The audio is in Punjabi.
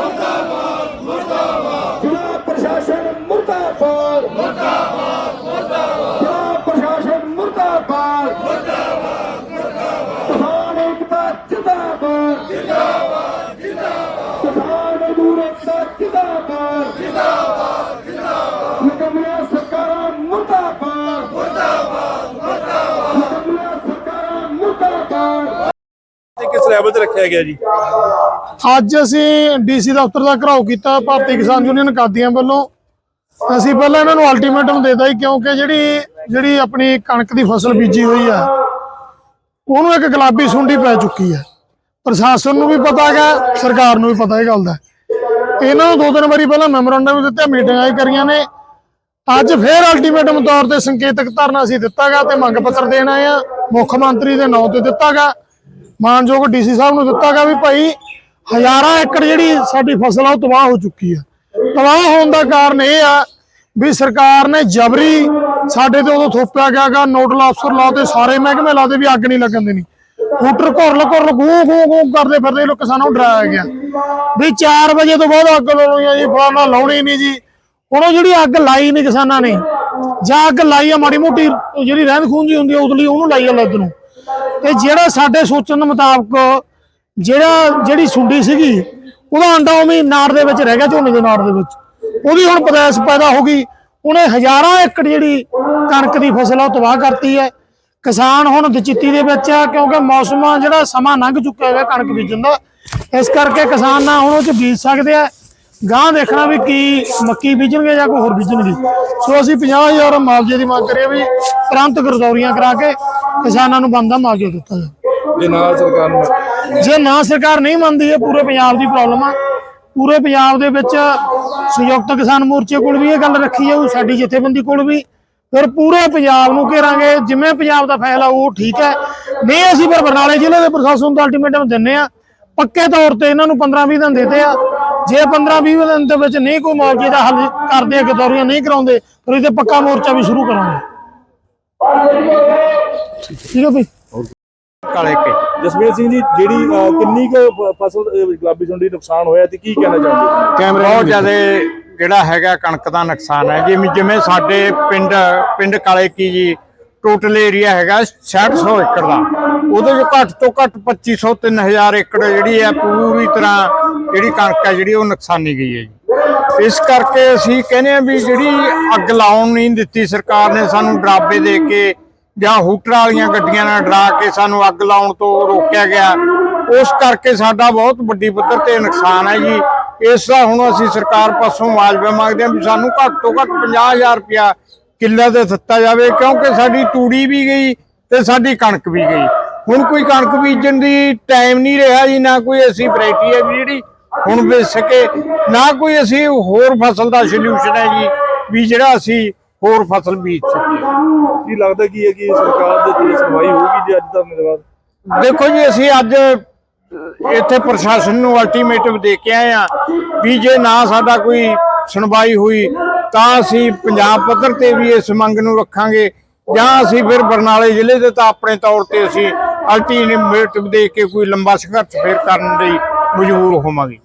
ਮੁਰਦਾਬਾਦ ਮੁਰਦਾਬਾਦ। ਜ਼ਿਲ੍ਹਾ ਪ੍ਰਸ਼ਾਸਨ ਮੁਰਦਾਬਾਦ। ਮੁਰਦਾਬਾਦ ਮੁਰਦਾਬਾਦ। ਜ਼ਿਲ੍ਹਾ ਪ੍ਰਸ਼ਾਸਨ ਮੁਰਦਾਬਾਦ। ਮੁਰਦਾਬਾਦ ਮੁਰਦਾਬਾਦ। ਕਿਸਾਨ ਏਕਤਾ ਜਿੰਦਾਬਾਦ। ਜਿੰਦਾਬਾਦ ਜਿੰਦਾਬਾਦ। ਕਿਸਾਨ ਮਜ਼ਦੂਰ ਏਕਤਾ ਜਿੰਦਾਬਾਦ। ਜਿੰਦਾਬਾਦ ਜਿੰਦਾਬਾਦ। ਨਿਕਮੀਆਂ ਸਰਕਾਰਾਂ ਮੁਰਦਾਬਾਦ। ਮੁਰਦਾਬਾਦ ਮੁਰਦਾਬਾਦ। ਨਿਕਮੀਆਂ ਸਰਕਾਰਾਂ ਮੁਰਦਾਬਾਦ। ਕਿਸ ਲੈਵਲ ਤੇ ਰੱਖਿਆ ਗਿਆ ਜੀ? ਅੱਜ ਅਸੀਂ ਡੀਸੀ ਦਫ਼ਤਰ ਦਾ ਘਰਾਓ ਕੀਤਾ, ਭਾਰਤੀ ਕਿਸਾਨ ਯੂਨੀਅਨ ਕਾਦੀਆਂ ਵੱਲੋਂ। ਅਸੀਂ ਪਹਿਲਾਂ ਇਹਨਾਂ ਨੂੰ ਅਲਟੀਮੇਟਮ ਦੇਤਾ ਸੀ ਕਿਉਂਕਿ ਜਿਹੜੀ ਜਿਹੜੀ ਆਪਣੀ ਕਣਕ ਦੀ ਫਸਲ ਬੀਜੀ ਹੋਈ ਆ, ਉਹਨੂੰ ਇੱਕ ਗੁਲਾਬੀ ਸੁੰਡੀ ਪੈ ਚੁੱਕੀ ਹੈ ਪ੍ਰਸ਼ਾਸਨ ਨੂੰ ਵੀ ਪਤਾ ਹੈਗਾ, ਸਰਕਾਰ ਨੂੰ ਵੀ ਪਤਾ ਇਹ ਗੱਲ ਦਾ। ਇਹਨਾਂ ਨੂੰ ਦੋ ਤਿੰਨ ਵਾਰੀ ਪਹਿਲਾਂ ਮੈਮੋਰੰਡਮ ਵੀ ਦਿੱਤੇ ਮੀਟਿੰਗਾਂ ਵੀ ਕਰੀਆਂ ਨੇ। ਅੱਜ ਫੇਰ ਅਲਟੀਮੇਟਮ ਤੌਰ ਤੇ ਸੰਕੇਤਕ ਧਰਨਾ ਅਸੀਂ ਦਿੱਤਾਗਾ ਤੇ ਮੰਗ ਪੱਤਰ ਦੇਣ ਆਏ ਆ। ਮੁੱਖ ਮੰਤਰੀ ਦੇ ਨਾਂ ਤੇ ਦਿੱਤਾਗਾ। ਮਾਨਯੋਗ ਡੀਸੀ ਸਾਹਿਬ ਨੂੰ ਦਿੱਤਾਗਾ ਵੀ ਭਾਈ ਹਜ਼ਾਰਾਂ ਏਕੜ ਜਿਹੜੀ ਸਾਡੀ ਫਸਲ ਆ, ਉਹ ਤਬਾਹ ਹੋ ਚੁੱਕੀ ਆ। ਤਬਾਹ ਹੋਣ ਦਾ ਕਾਰਨ ਇਹ ਆ ਵੀ ਸਰਕਾਰ ਨੇ ਜਬਰੀ ਸਾਡੇ ਤੇ ਉਦੋਂ ਥੋਪਿਆ ਗਿਆਗਾ ਨੋਡਲ ਅਫਸਰ ਲਾਤੇ ਸਾਰੇ ਮਹਿਕਮੇ ਲਾਤੇ ਵੀ ਅੱਗ ਨਹੀਂ ਲੱਗਣ ਦੇਣੀ। ਹੂਟਰ ਘੁਰਲ ਘੁਰਲ ਗੂੰ ਗੂੰ ਗੂੰ ਕਰਦੇ ਫਿਰਦੇ ਲੋਕ ਕਿਸਾਨਾਂ ਨੂੰ ਡਰਾਇਆ ਗਿਆ। ਵੀ 4 ਵਜੇ ਤੋਂ ਬਾਅਦ ਅੱਗ ਲਾਉਣੀ ਆ ਜੀ, ਫਲਾਣਾ ਲਾਉਣੀ ਨਹੀਂ ਜੀ। ਹੁਣ ਉਹ ਜਿਹੜੀ ਅੱਗ ਲਾਈ ਨਹੀਂ ਕਿਸਾਨਾਂ ਨੇ, ਜਾਂ ਅੱਗ ਲਾਈ ਆ ਮਾੜੀ ਮੋਟੀ, ਜਿਹੜੀ ਰਹਿੰਦ ਖੂੰਜੀ ਹੁੰਦੀ ਆ ਉਦਲੀ ਉਹਨੂੰ ਲਾਈ ਆ ਲੱਦ ਨੂੰ। ਤੇ ਜਿਹੜਾ ਸਾਡੇ ਸੋਚਣ ਮੁਤਾਬਕ ਜਿਹੜਾ ਜਿਹੜੀ ਸੁੰਡੀ ਸੀਗੀ, ਉਹਦਾ ਅੰਡਾ ਉਵੇਂ ਨਾੜ ਦੇ ਵਿੱਚ ਰਹਿ ਗਿਆ, ਝੋਨੇ ਦੇ ਨਾੜ ਦੇ ਵਿੱਚ। ਉਹਦੀ ਹੁਣ ਪਦਾਇਸ਼ ਪੈਦਾ ਹੋ ਗਈ। ਉਹਨੇ ਹਜ਼ਾਰਾਂ ਏਕੜ ਜਿਹੜੀ ਕਣਕ ਦੀ ਫਸਲ ਆ, ਉਹ ਤਬਾਹ ਕਰਤੀ ਹੈ। ਕਿਸਾਨ ਹੁਣ ਦਚਿੱਤੀ ਦੇ ਵਿੱਚ ਆ, ਕਿਉਂਕਿ ਮੌਸਮ ਜਿਹੜਾ ਸਮਾਂ ਲੰਘ ਚੁੱਕਿਆ ਹੈਗਾ ਕਣਕ ਬੀਜਣ ਦਾ। ਇਸ ਕਰਕੇ ਕਿਸਾਨ ਨਾ ਹੁਣ ਉਹ ਚ ਬੀਜ ਸਕਦੇ ਆ। ਗਾਂ ਦੇਖਣਾ ਵੀ ਕੀ ਮੱਕੀ ਬੀਜਣਗੇ ਜਾਂ ਕੋਈ ਹੋਰ ਬੀਜਣਗੇ। ਸੋ ਅਸੀਂ 50000 ਮੁਆਵਜ਼ੇ ਦੀ ਮੰਗ ਕਰੀਏ ਵੀ ਤੁਰੰਤ ਗਰਦੌਰੀਆਂ ਕਰਾ ਕੇ ਕਿਸਾਨਾਂ ਨੂੰ ਬੰਦਾ ਮੁਆਵਜ਼ਾ ਦਿੱਤਾ ਜਾਵੇ। ਜੇ ਨਾਲ ਸਰਕਾਰ ਨੂੰ ਜੇ ਨਾ ਸਰਕਾਰ ਨਹੀਂ ਮੰਨਦੀ, ਇਹ ਪੂਰੇ ਪੰਜਾਬ ਦੀ ਪ੍ਰੋਬਲਮ ਆ। ਪੂਰੇ ਪੰਜਾਬ ਦੇ ਵਿੱਚ ਸੰਯੁਕਤ ਕਿਸਾਨ ਮੋਰਚੇ ਕੋਲ ਵੀ ਇਹ ਗੱਲ ਰੱਖੀ ਜਾਊ, ਸਾਡੀ ਜਥੇਬੰਦੀ ਕੋਲ ਵੀ। ਫਿਰ ਪੂਰੇ ਪੰਜਾਬ ਨੂੰ ਘੇਰਾਂਗੇ, ਜਿਵੇਂ ਪੰਜਾਬ ਦਾ ਫੈਸਲਾ, ਉਹ ਠੀਕ ਹੈ। ਨਹੀਂ, ਅਸੀਂ ਫਿਰ ਬਰਨਾਲੇ ਜ਼ਿਲ੍ਹੇ ਦੇ ਪ੍ਰਸ਼ਾਸਨ ਨੂੰ ਅਲਟੀਮੇਟਮ ਦਿੰਨੇ ਆ ਪੱਕੇ ਤੌਰ ਤੇ ਇਹਨਾਂ ਨੂੰ 15-20 ਦਿਨ ਦਿੱਤੇ ਆ। ਜੇ 15-20 ਦਿਨ ਦੇ ਵਿੱਚ ਨਹੀਂ ਕੋਈ ਮੌਕੇ ਦਾ ਹੱਲ ਕਰਦੇ ਆ ਗਦੌਰੀਆਂ ਨਹੀਂ ਕਰਾਉਂਦੇ, ਫਿਰ ਇਹਦੇ ਪੱਕਾ ਮੋਰਚਾ ਵੀ ਸ਼ੁਰੂ ਕਰਾਂਗੇ। ਠੀਕ ਹੈ ਭਾਈ ਕਾਲੇ ਕੇ। ਜਸਵੀਰ ਸਿੰਘ ਜੀ ਜਿਹੜੀ ਅਹ, ਕਿੰਨੀ ਕੁ ਫਸਲ ਅਹ, ਗੁਲਾਬੀ ਸੁੰਡੀ ਨੁਕਸਾਨ ਹੋਇਆ ਤੇ ਕੀ ਕਹਿਣਾ ਚਾਹੁੰਦੇ ਹੋ? ਬਹੁਤ ਜ਼ਿਆਦਾ ਜਿਹੜਾ ਹੈਗਾ ਕਣਕ ਦਾ ਨੁਕਸਾਨ ਹੈ। ਜਿਵੇਂ ਜਿਵੇਂ ਸਾਡੇ ਪਿੰਡ ਪਿੰਡ ਕਾਲੇ ਕੀ ਜੀ ਟੋਟਲ ਏਰੀਆ ਹੈਗਾ 6600 ਏਕੜ ਦਾ। ਉਹਦੇ ਚੋਂ ਘੱਟ ਤੋਂ ਘੱਟ 2500 3000 ਏਕੜ ਜਿਹੜੀ ਹੈ ਪੂਰੀ ਤਰ੍ਹਾਂ ਜਿਹੜੀ ਕਣਕ ਹੈ ਜਿਹੜੀ ਉਹ ਨੁਕਸਾਨੀ ਗਈ ਹੈ ਜੀ। ਇਸ ਕਰਕੇ ਅਸੀਂ ਕਹਿੰਦੇ ਆ ਵੀ ਜਿਹੜੀ ਅੱਗ ਲਾਉਣ ਨਹੀਂ ਦਿੱਤੀ ਸਰਕਾਰ ਨੇ ਸਾਨੂੰ ਡਰਾਬੇ ਦੇ ਕੇ ਜਾਂ ਹੂਟਰ ਵਾਲੀਆਂ ਗੱਡੀਆਂ ਨਾਲ ਡਰਾ ਕੇ ਸਾਨੂੰ ਅੱਗ ਲਾਉਣ ਤੋਂ ਰੋਕਿਆ ਗਿਆ। ਉਸ ਕਰਕੇ ਸਾਡਾ ਬਹੁਤ ਵੱਡੀ ਪੱਧਰ ਤੇ ਨੁਕਸਾਨ ਹੈ ਜੀ। ਇਸ ਦਾ ਹੁਣ ਅਸੀਂ ਸਰਕਾਰ ਪਾਸੋਂ ਮੁਆਵਜ਼ਾ ਮੰਗਦੇ ਹਾਂ ਵੀ ਸਾਨੂੰ ਘੱਟ ਤੋਂ ਘੱਟ 50000 ਰੁਪਇਆ ਕਿੱਲੇ ਤੇ ਦਿੱਤਾ ਜਾਵੇ, ਕਿਉਂਕਿ ਸਾਡੀ ਤੂੜੀ ਵੀ ਗਈ ਤੇ ਸਾਡੀ ਕਣਕ ਵੀ ਗਈ। ਹੁਣ ਕੋਈ ਕਣਕ ਬੀਜਣ ਦੀ ਟਾਈਮ ਨਹੀਂ ਰਿਹਾ ਜੀ, ਨਾ ਕੋਈ ਐਸੀ ਵੈਰਾਈਟੀ ਹੈ ਵੀ ਜਿਹੜੀ ਹੁਣ ਵੇਚ ਸਕੇ, ਨਾ ਕੋਈ ਅਸੀਂ ਹੋਰ ਫਸਲ ਦਾ ਸੋਲੂਸ਼ਨ ਹੈ ਜੀ, ਵੀ ਜਿਹੜਾ ਅਸੀਂ ਹੋਰ ਫਸਲ ਬੀਜ ਸਕੀਏ ਕੀ ਲੱਗਦਾ ਕੀ ਹੈ ਕਿ ਸਰਕਾਰ ਦੇ ਜਿਹੜੀ ਸੁਣਵਾਈ ਹੋਊਗੀ ਜੇ ਅੱਜ ਦਾ ਬਾਅਦ ਦੇਖੋ ਜੀ ਅਸੀਂ ਅੱਜ ਇੱਥੇ ਪ੍ਰਸ਼ਾਸਨ ਨੂੰ ਅਲਟੀਮੇਟਮ ਦੇ ਕੇ ਆਏ ਆ ਵੀ ਜੇ ਨਾ ਸਾਡਾ ਕੋਈ ਸੁਣਵਾਈ ਹੋਈ ਤਾਂ ਅਸੀਂ ਪੰਜਾਬ ਪੱਧਰ ਤੇ ਵੀ ਇਸ ਮੰਗ ਨੂੰ ਰੱਖਾਂਗੇ ਜਾਂ ਅਸੀਂ ਫਿਰ ਬਰਨਾਲੇ ਜ਼ਿਲ੍ਹੇ ਦੇ ਤਾਂ ਆਪਣੇ ਤੌਰ ਤੇ ਅਸੀਂ ਅਲਟੀਮੇਟਮ ਦੇ ਕੇ ਕੋਈ ਲੰਬਾ ਸੰਘਰਸ਼ ਫਿਰ ਕਰਨ ਲਈ ਮਜਬੂਰ ਹੋਵਾਂਗੇ।